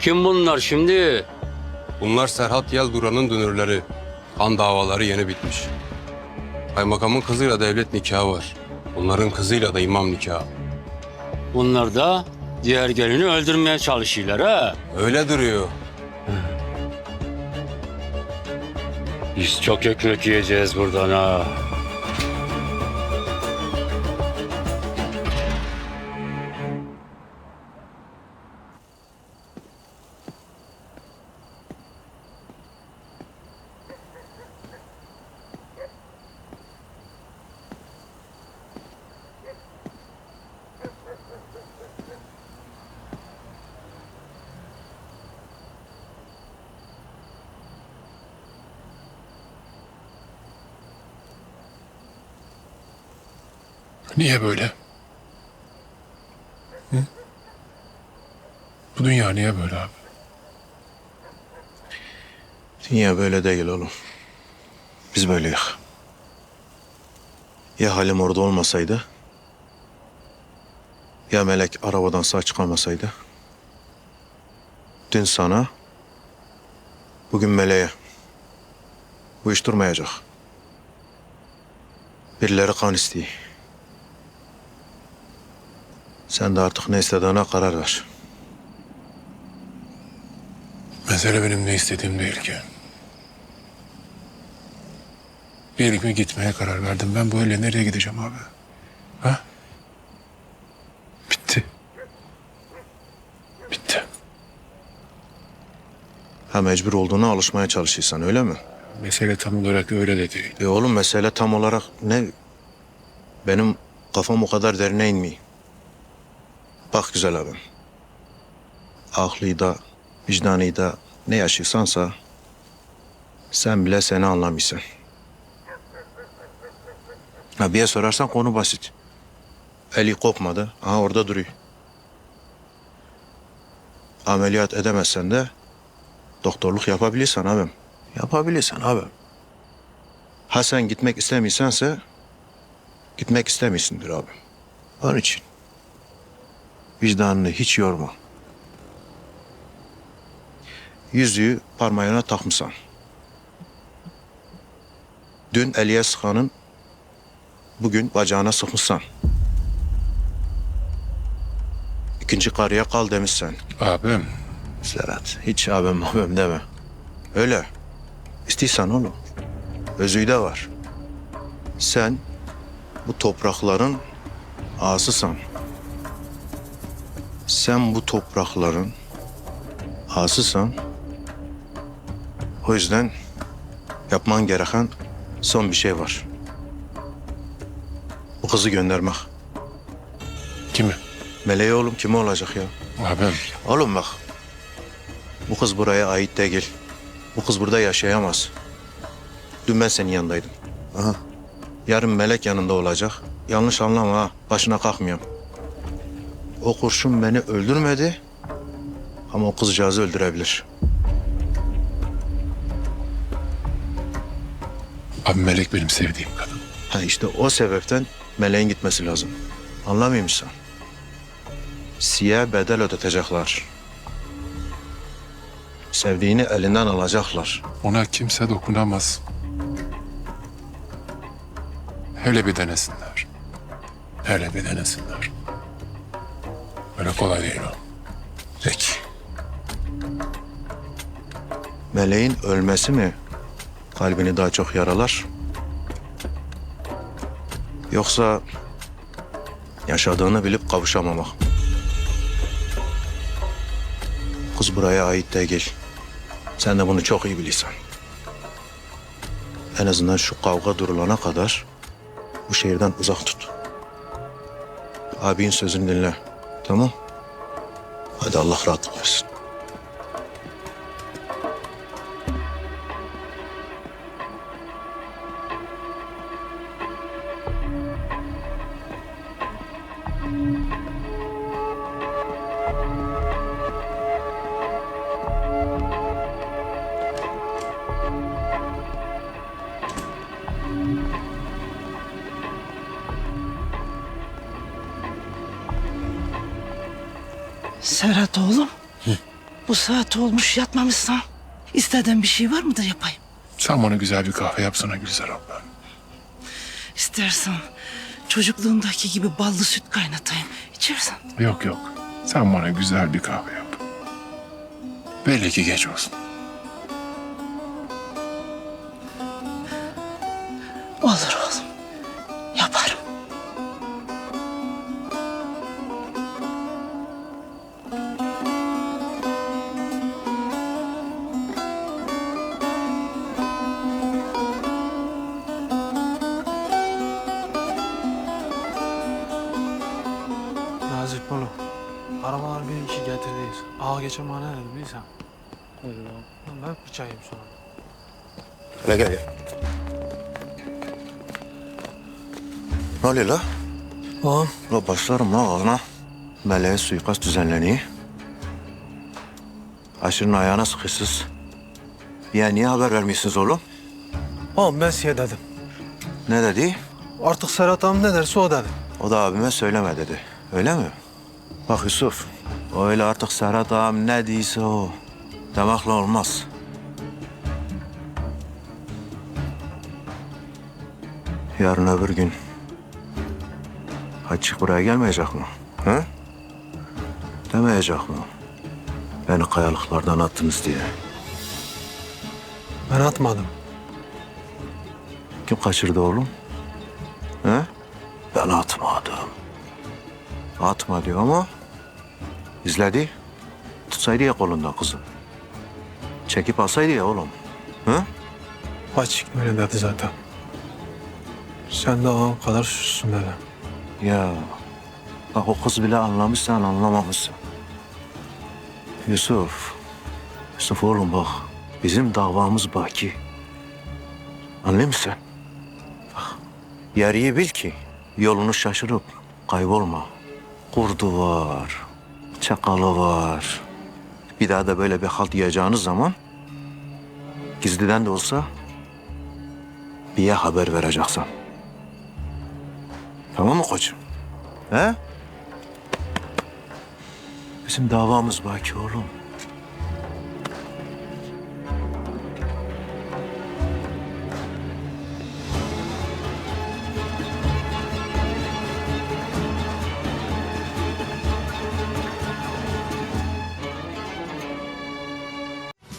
Kim bunlar şimdi? Bunlar Serhat Yelduran'ın dünürleri. Kan davaları yeni bitmiş. Kaymakamın kızıyla devlet nikahı var. Bunların kızıyla da imam nikahı. Bunlar da diğer gelini öldürmeye çalışıyorlar ha. Öyle duruyor. Biz çok ekmek yiyeceğiz buradan ha. Niye böyle? Hı? Bu dünya niye böyle abi? Dünya böyle değil oğlum. Biz böyleyiz. Ya Halim orada olmasaydı? Ya Melek arabadan sağ çıkamasaydı? Dün sana, bugün Meleğe. Bu iş durmayacak. Birileri kan istiyor. Sen de artık ne istediğine karar ver. Mesele benim ne istediğim değil ki. Bir gün gitmeye karar verdim. Ben böyle nereye gideceğim abi? Ha? Bitti. Bitti. Ha mecbur olduğuna alışmaya çalışıyorsan öyle mi? Mesele tam olarak öyle de değil. E oğlum mesele tam olarak ne? Benim kafam o kadar derine inmiyor. Bak güzel abim. Aklıyı da, vicdanı da ne yaşıyorsansa sen bile seni anlamıyorsun. Ha bir sorarsan konu basit. Eli kopmadı. Aha orada duruyor. Ameliyat edemezsen de doktorluk yapabilirsen abim. Yapabilirsen abim. Ha sen gitmek istemiyorsansa gitmek istemiyorsundur abi. Onun için vicdanını hiç yorma. Yüzüğü parmağına takmışsan. Dün Eliye sıkanın bugün bacağına sıkmışsan. İkinci karıya kal demişsen. Abim. Serhat hiç abim abim deme. Öyle. İstiyorsan oğlum. Özüğü de var. Sen bu toprakların ağasısan. Sen bu toprakların ağasısan. O yüzden yapman gereken son bir şey var. Bu kızı göndermek. Kimi? Meleğe oğlum kimi olacak ya? Abim. Oğlum bak. Bu kız buraya ait değil. Bu kız burada yaşayamaz. Dün ben senin yanındaydım. Aha. Yarın Melek yanında olacak. Yanlış anlama ha. Başına kalkmıyorum. O kurşun beni öldürmedi. Ama o kızcağızı öldürebilir. Abi Melek benim sevdiğim kadın. Ha işte o sebepten Meleğin gitmesi lazım. Anlamıyor musun? Siyah bedel ödetecekler. Sevdiğini elinden alacaklar. Ona kimse dokunamaz. Hele bir denesinler. Hele bir denesinler. Öyle kolay değil o. Peki. Meleğin ölmesi mi kalbini daha çok yaralar? Yoksa yaşadığını bilip kavuşamamak. Kız buraya ait değil. Sen de bunu çok iyi biliyorsun. En azından şu kavga durulana kadar bu şehirden uzak tut. Abinin sözünü dinle. Tamam? Hadi Allah rahatlık versin. Serhat oğlum. Bu saat olmuş yatmamışsan. İstediğin bir şey var mı da yapayım? Sen bana güzel bir kahve yapsana Gülzar abla. İstersen çocukluğundaki gibi ballı süt kaynatayım. İçersen. Yok yok. Sen bana güzel bir kahve yap. Belli ki geç olsun. Nazik oğlum. Arabalar bir iki getirdiyiz. Ağa geçen bana ne dedi bilirsen. Lan Ben bıçağıyım sonra. Hele gel gel. Ne oluyor la? Ağam. La başlarım la ağzına. Meleğe suikast düzenleniyor. Aşırın ayağına sıkışsız. Ya niye haber vermiyorsunuz oğlum? Ağam ben size dedim. Ne dedi? Artık Serhat ağam ne derse o dedi. O da abime söyleme dedi. Öyle mi? Bak Yusuf. Öyle artık Serhat ağam ne değilse o. Demekle olmaz. Yarın öbür gün Hacı buraya gelmeyecek mi? He? Demeyecek mi? Beni kayalıklardan attınız diye. Ben atmadım. Kim kaçırdı oğlum? He? Ben atmadım. Atma diyor ama izledi. Tutsaydı ya kolundan kızı. Çekip alsaydı ya oğlum. Hı? Açık öyle dedi zaten. Sen de ağam kadar suçlusun dedi. Ya bak o kız bile anlamış sen anlamamışsın. Yusuf. Yusuf oğlum bak. Bizim davamız baki. Anlıyor musun? Bak. Yarıyı bil ki yolunu şaşırıp kaybolma. Kurdu var. Çakalı var. Bir daha da böyle bir halt yiyeceğiniz zaman gizliden de olsa bir haber vereceksin. Tamam mı koçum? He? Bizim davamız baki oğlum.